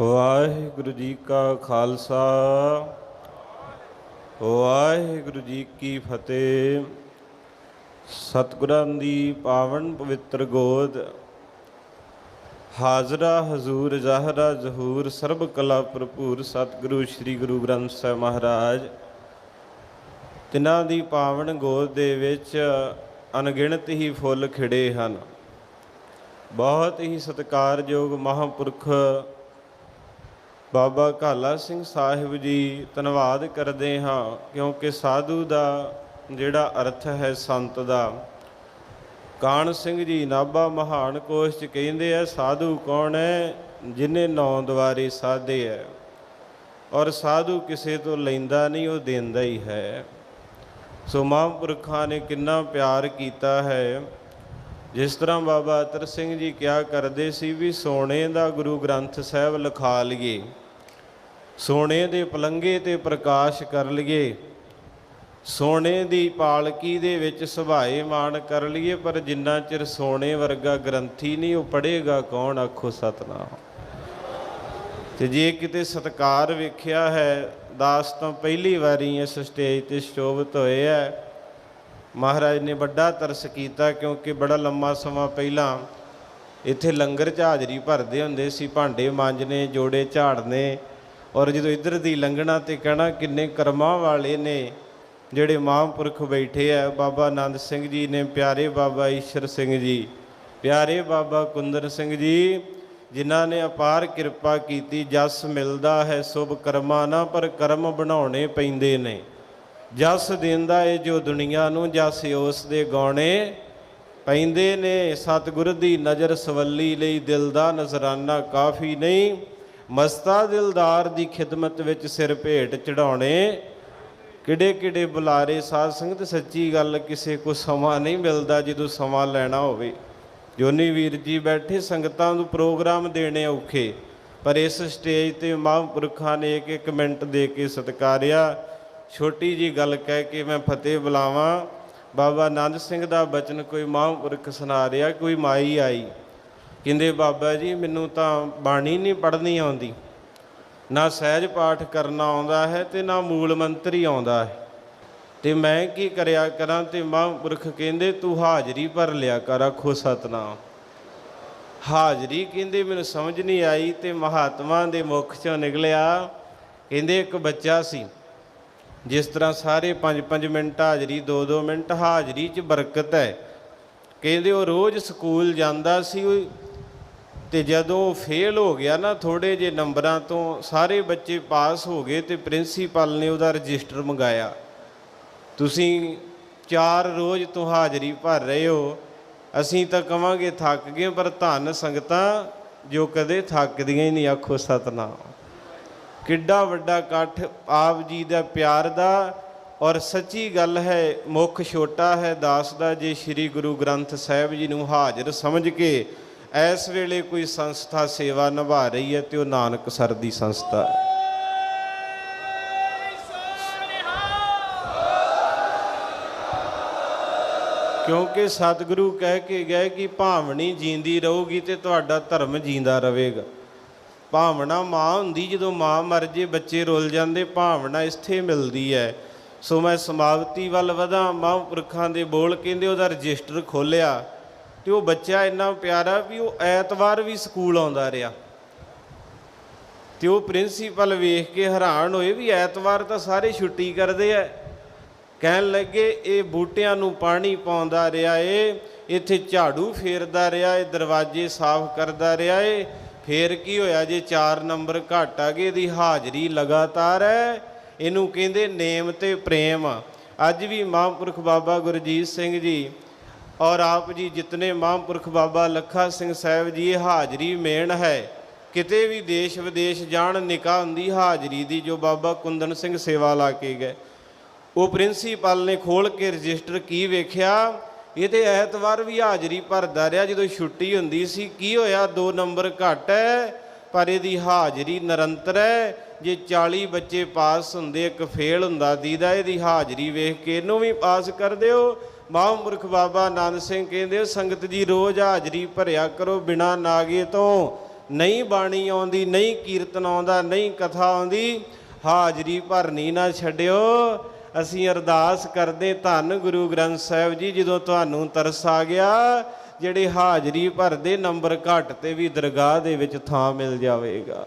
ਵਾਹਿਗੁਰੂ ਜੀ ਕਾ ਖਾਲਸਾ, ਵਾਹਿਗੁਰੂ ਜੀ ਕੀ ਫਤਿਹ। ਸਤਿਗੁਰਾਂ ਦੀ ਪਾਵਨ ਪਵਿੱਤਰ ਗੋਦ, ਹਾਜ਼ਰਾ ਹਜ਼ੂਰ ਜ਼ਾਹਰਾ ਜ਼ਹੂਰ ਸਰਬ ਕਲਾ ਭਰਪੂਰ ਸਤਿਗੁਰੂ ਸ੍ਰੀ ਗੁਰੂ ਗ੍ਰੰਥ ਸਾਹਿਬ ਮਹਾਰਾਜ। ਤਿਨਾਂ ਦੀ ਪਾਵਨ ਗੋਦ ਦੇ ਵਿੱਚ ਅਣਗਿਣਤ ਹੀ ਫੁੱਲ ਖਿੜੇ ਹਨ। ਬਹੁਤ ਹੀ ਸਤਿਕਾਰਯੋਗ ਮਹਾਂਪੁਰਖ ਬਾਬਾ ਕਾਲਾ ਸਿੰਘ ਸਾਹਿਬ ਜੀ ਧੰਨਵਾਦ ਕਰਦੇ ਹਾਂ ਕਿਉਂਕਿ ਸਾਧੂ ਦਾ ਜਿਹੜਾ ਅਰਥ ਹੈ ਸੰਤ ਦਾ। ਕਾਣ ਸਿੰਘ ਜੀ ਨਾਭਾ ਮਹਾਨ ਕੋਸ਼ ਚ ਕਹਿੰਦੇ ਆ, ਸਾਧੂ ਕੌਣ ਹੈ ਜਿਨੇ ਨੌ ਦੁਆਰੇ ਸਾਧੇ ਹੈ? ਔਰ ਸਾਧੂ ਕਿਸੇ ਤੋਂ ਲੈਂਦਾ ਨਹੀਂ, ਉਹ ਦਿੰਦਾ ਹੀ ਹੈ। ਸੋ ਮਹਾਂਪੁਰਖਾਂ ਨੇ ਕਿੰਨਾ ਪਿਆਰ ਕੀਤਾ ਹੈ। ਜਿਸ ਤਰ੍ਹਾਂ ਬਾਬਾ ਅਤਰ ਸਿੰਘ ਜੀ ਕਿਹਾ ਕਰਦੇ ਸੀ ਵੀ ਸੋਨੇ ਦਾ ਗੁਰੂ ਗ੍ਰੰਥ ਸਾਹਿਬ ਲਿਖਾ ਲਈਏ। ਸੋਨੇ ਦੇ ਪਲੰਗੇ ਤੇ ਪ੍ਰਕਾਸ਼ ਕਰ ਲਈਏ। ਸੋਨੇ ਦੀ ਪਾਲਕੀ ਦੇ ਵਿੱਚ ਸੁਭਾਏ ਮਾਨ ਕਰ ਲਈਏ, ਪਰ ਜਿੰਨਾ ਚਿਰ ਸੋਨੇ ਵਰਗਾ ਗ੍ਰੰਥੀ ਨਹੀਂ ਉਹ ਪੜੇਗਾ ਕੌਣ, ਆਖੋ ਸਤਨਾਮ। ਤੇ ਜੇ ਕਿਤੇ ਸਤਕਾਰ ਵੇਖਿਆ ਹੈ, ਦਾਸ ਤੋਂ ਪਹਿਲੀ ਵਾਰੀ ਇਸ ਸਟੇਜ ਤੇ ਸ਼ੋਭਤ ਹੋਏ ਹੈ। ਮਹਾਰਾਜ ਨੇ ਵੱਡਾ ਤਰਸ ਕੀਤਾ, ਕਿਉਂਕਿ ਬੜਾ ਲੰਮਾ ਸਮਾਂ ਪਹਿਲਾਂ ਇੱਥੇ ਲੰਗਰ 'ਚ ਹਾਜ਼ਰੀ ਭਰਦੇ ਹੁੰਦੇ ਸੀ, ਭਾਂਡੇ ਮਾਂਜਨੇ ਜੋੜੇ ਝਾੜਨੇ ਔਰ ਜਦੋਂ ਇੱਧਰ ਦੀ ਲੰਘਣਾ ਤੇ ਕਹਿਣਾ ਕਿੰਨੇ ਕਰਮਾਂ ਵਾਲੇ ਨੇ, ਜਿਹੜੇ ਮਹਾਂਪੁਰਖ ਬੈਠੇ ਆ, ਬਾਬਾ ਆਨੰਦ ਸਿੰਘ ਜੀ ਨੇ, ਪਿਆਰੇ ਬਾਬਾ ਈਸ਼ਰ ਸਿੰਘ ਜੀ, ਪਿਆਰੇ ਬਾਬਾ ਕੁੰਦਰ ਸਿੰਘ ਜੀ, ਜਿਨ੍ਹਾਂ ਨੇ ਅਪਾਰ ਕਿਰਪਾ ਕੀਤੀ, ਜਸ ਮਿਲਦਾ ਹੈ, ਸੁਭ ਕਰਮਾਂ ਨਾ, ਪਰ ਕਰਮ ਬਣਾਉਣੇ ਪੈਂਦੇ ਨੇ। ਜਸ ਦਿੰਦਾ ਏ ਜੋ ਦੁਨੀਆ ਨੂੰ, ਜਸ ਉਸ ਦੇ ਗਾਉਣੇ ਪੈਂਦੇ ਨੇ। ਸਤਿਗੁਰ ਦੀ ਨਜ਼ਰ ਸਵੱਲੀ ਲਈ ਦਿਲ ਦਾ ਨਜ਼ਰਾਨਾ ਕਾਫੀ ਨਹੀਂ ਮਸਤਾ ਦਿਲਦਾਰ ਦੀ ਖਿਦਮਤ ਵਿੱਚ ਸਿਰ ਭੇਟ ਚੜਾਉਣੇ ਕਿਹੜੇ ਕਿਹੜੇ ਬੁਲਾਰੇ ਸਾਧ ਸੰਗਤ, ਸੱਚੀ ਗੱਲ ਕਿਸੇ ਕੋ ਸਮਾਂ ਨਹੀਂ ਮਿਲਦਾ ਜਦੋਂ ਸਮਾਂ ਲੈਣਾ ਹੋਵੇ। ਜੋਨੀ ਵੀਰ ਜੀ ਬੈਠੇ, ਸੰਗਤਾਂ ਨੂੰ ਪ੍ਰੋਗਰਾਮ ਦੇਣੇ ਔਖੇ, ਪਰ ਇਸ ਸਟੇਜ ਤੇ ਮਹਾਂਪੁਰਖਾਂ ਨੇ ਇੱਕ ਇੱਕ ਮਿੰਟ ਦੇ ਕੇ ਸਤਿਕਾਰਿਆ। ਛੋਟੀ ਜੀ ਗੱਲ ਕਹਿ ਕੇ ਮੈਂ ਫਤਿਹ ਬੁਲਾਵਾਂ। ਬਾਬਾ ਆਨੰਦ ਸਿੰਘ ਦਾ ਬਚਨ ਕੋਈ ਮਹਾਂਪੁਰਖ ਸੁਣਾ ਰਿਹਾ, ਕੋਈ ਮਾਈ ਆਈ। ਕਹਿੰਦੇ, ਬਾਬਾ ਜੀ, ਮੈਨੂੰ ਤਾਂ ਬਾਣੀ ਨਹੀਂ ਪੜ੍ਹਨੀ ਆਉਂਦੀ। ਨਾ ਸਹਿਜ ਪਾਠ ਕਰਨਾ ਆਉਂਦਾ ਹੈ ਤੇ ਨਾ ਮੂਲ ਮੰਤਰ ਹੀ ਆਉਂਦਾ ਹੈ। ਤੇ ਮੈਂ ਕੀ ਕਰਿਆ ਕਰਾਂ? ਤੇ ਮਹਾਂਪੁਰਖ ਕਹਿੰਦੇ, ਤੂੰ ਹਾਜ਼ਰੀ ਭਰ ਲਿਆ ਕਰ, ਆਖੋ ਸਤਨਾਮ। ਹਾਜ਼ਰੀ ਕਹਿੰਦੇ, ਮੈਨੂੰ ਸਮਝ ਨਹੀਂ ਆਈ ਤੇ ਮਹਾਤਮਾ ਦੇ ਮੁਖ ਚੋਂ ਨਿਕਲਿਆ। ਕਹਿੰਦੇ, ਇੱਕ ਬੱਚਾ ਸੀ, ਜਿਸ ਤਰ੍ਹਾਂ ਸਾਰੇ 5-5 ਮਿੰਟ ਹਾਜ਼ਰੀ 2-2 ਮਿੰਟ ਹਾਜ਼ਰੀ 'ਚ ਬਰਕਤ ਹੈ। ਕਹਿੰਦੇ, ਉਹ ਰੋਜ਼ ਸਕੂਲ ਜਾਂਦਾ ਸੀ, ਉਹ ਤੇ ਜਦੋਂ ਫੇਲ ਹੋ ਗਿਆ ਨਾ ਥੋੜੇ ਜੇ ਨੰਬਰਾਂ ਤੋਂ ਸਾਰੇ ਬੱਚੇ ਪਾਸ ਹੋ ਗਏ ਤੇ ਪ੍ਰਿੰਸੀਪਲ ਨੇ ਉਹਦਾ ਰਜਿਸਟਰ ਮੰਗਾਇਆ। ਤੁਸੀਂ ਚਾਰ ਰੋਜ਼ ਤੋਂ ਹਾਜ਼ਰੀ ਭਰ ਰਹੇ ਹੋ, ਅਸੀਂ ਤਾਂ ਕਵਾਂਗੇ ਥੱਕ ਗਏ, ਪਰ ਧੰਨ ਸੰਗਤਾਂ ਜੋ ਕਦੇ ਥੱਕਦੀਆਂ ਹੀ ਨਹੀਂ, ਆਖੋ ਸਤਨਾਮ। ਕਿੱਡਾ ਵੱਡਾ ਇਕੱਠ ਆਪ ਜੀ ਦਾ ਪਿਆਰ ਦਾ, ਔਰ ਸੱਚੀ ਗੱਲ ਹੈ, ਮੁੱਖ ਛੋਟਾ ਹੈ, ਦਾਸ ਦਾ, ਜੇ ਸ੍ਰੀ ਗੁਰੂ ਗ੍ਰੰਥ ਸਾਹਿਬ ਜੀ ਨੂੰ ਹਾਜ਼ਰ ਸਮਝ ਕੇ ਇਸ ਵੇਲੇ ਕੋਈ ਸੰਸਥਾ ਸੇਵਾ ਨਿਭਾ ਰਹੀ ਹੈ ਤੇ ਉਹ ਨਾਨਕ ਸਰ ਦੀ ਸੰਸਥਾ ਹੈ। ਕਿਉਂਕਿ ਸਤਿਗੁਰੂ ਕਹਿ ਕੇ ਗਏ ਕਿ ਭਾਵਨੀ ਜੀਂਦੀ ਰਹੂਗੀ ਤੇ ਤੁਹਾਡਾ ਧਰਮ ਜੀਂਦਾ ਰਹੇਗਾ। ਭਾਵਨਾ ਮਾਂ ਹੁੰਦੀ ਜਦੋਂ ਮਾਂ ਮਰ ਜੇ, ਬੱਚੇ ਰੁੱਲ ਜਾਂਦੇ, ਭਾਵਨਾ ਇੱਥੇ ਮਿਲਦੀ ਹੈ। ਸੋ ਮੈਂ ਸਮਾਪਤੀ ਵੱਲ ਵਧਾਂ। ਮਹਾਂਪੁਰਖਾਂ ਦੇ ਬੋਲ ਕਹਿੰਦੇ ਉਹਦਾ ਰਜਿਸਟਰ ਖੋਲਿਆ। ਤੇ ਉਹ ਬੱਚਾ ਇੰਨਾ ਪਿਆਰਾ ਵੀ ਉਹ ਐਤਵਾਰ ਵੀ ਸਕੂਲ ਆਉਂਦਾ ਰਿਹਾ। ਤੇ ਉਹ ਪ੍ਰਿੰਸੀਪਲ ਵੇਖ ਕੇ ਹੈਰਾਨ ਹੋਏ ਵੀ ਐਤਵਾਰ ਤਾਂ ਸਾਰੇ ਛੁੱਟੀ ਕਰਦੇ ਐ ਕਹਿਣ ਲੱਗੇ, ਇਹ ਬੂਟਿਆਂ ਨੂੰ ਪਾਣੀ ਪਾਉਂਦਾ ਰਿਹਾ ਏ, ਇੱਥੇ ਝਾੜੂ ਫੇਰਦਾ ਰਿਹਾ ਏ, ਦਰਵਾਜ਼ੇ ਸਾਫ਼ ਕਰਦਾ ਰਿਹਾ ਏ। ਫੇਰ ਕੀ ਹੋਇਆ ਜੇ 4 ਨੰਬਰ ਘੱਟ ਆ ਗਏ ਦੀ ਹਾਜ਼ਰੀ ਲਗਾਤਾਰ ਹੈ। ਇਹਨੂੰ ਕਹਿੰਦੇ ਨੇਮ ਤੇ ਪ੍ਰੇਮ ਅੱਜ ਵੀ ਮਹਾਂਪੁਰਖ ਬਾਬਾ ਗੁਰਜੀਤ ਸਿੰਘ ਜੀ ਔਰ ਆਪ ਜੀ ਜਿਤਨੇ ਮਹਾਂਪੁਰਖ ਬਾਬਾ ਲੱਖਾ ਸਿੰਘ ਸਾਹਿਬ ਜੀ ਹਾਜ਼ਰੀ ਮੇਣ ਹੈ। ਕਿਤੇ ਵੀ ਦੇਸ਼ ਵਿਦੇਸ਼ ਜਾਣ ਨਿਕਾਹ ਹੁੰਦੀ ਹਾਜ਼ਰੀ ਦੀ, ਜੋ ਬਾਬਾ ਕੁੰਦਨ ਸਿੰਘ ਸੇਵਾ ਲਾ ਕੇ ਗਏ। ਉਹ ਪ੍ਰਿੰਸੀਪਲ ਨੇ ਖੋਲ ਕੇ ਰਜਿਸਟਰ ਕੀ ਵੇਖਿਆ? ਇਹ ਤੇ ਐਤਵਾਰ ਵੀ ਹਾਜ਼ਰੀ ਭਰਦਾ ਰਿਹਾ, ਜਦੋਂ ਛੁੱਟੀ ਹੁੰਦੀ ਸੀ। ਕੀ ਹੋਇਆ? 2 ਨੰਬਰ ਘੱਟ ਹੈ, ਪਰ ਇਹਦੀ ਹਾਜ਼ਰੀ ਨਿਰੰਤਰ ਹੈ। ਜੇ 40 ਬੱਚੇ ਪਾਸ ਹੁੰਦੇ, ਇੱਕ ਫੇਲ ਹੁੰਦਾ ਦੀਦਾ, ਇਹਦੀ ਹਾਜ਼ਰੀ ਵੇਖ ਕੇ। ਇਹਨੂੰ ਵੀ ਪਾਸ ਕਰ ਦਿਓ। ਮਹਾਂਮੁਰਖ ਬਾਬਾ ਆਨੰਦ ਸਿੰਘ ਕਹਿੰਦੇ ਸੰਗਤ ਜੀ ਰੋਜ਼ ਹਾਜ਼ਰੀ ਭਰਿਆ ਕਰੋ ਬਿਨਾ ਨਾਗੇ ਤੋਂ। ਨਹੀਂ ਬਾਣੀ ਆਉਂਦੀ, ਨਹੀਂ ਕੀਰਤਨ ਆਉਂਦਾ, ਨਹੀਂ ਕਥਾ ਆਉਂਦੀ। ਹਾਜ਼ਰੀ ਭਰਨੀ ਨਾ ਛੱਡਿਓ। ਅਸੀਂ ਅਰਦਾਸ ਕਰਦੇ ਧੰਨ ਗੁਰੂ ਗ੍ਰੰਥ ਸਾਹਿਬ ਜੀ, ਜਦੋਂ ਤੁਹਾਨੂੰ ਤਰਸ ਆ ਗਿਆ, ਜਿਹੜੇ ਹਾਜ਼ਰੀ ਭਰਦੇ ਨੰਬਰ ਘੱਟ ਤੇ ਵੀ ਦਰਗਾਹ ਦੇ ਵਿੱਚ ਥਾਂ ਮਿਲ ਜਾਵੇਗਾ।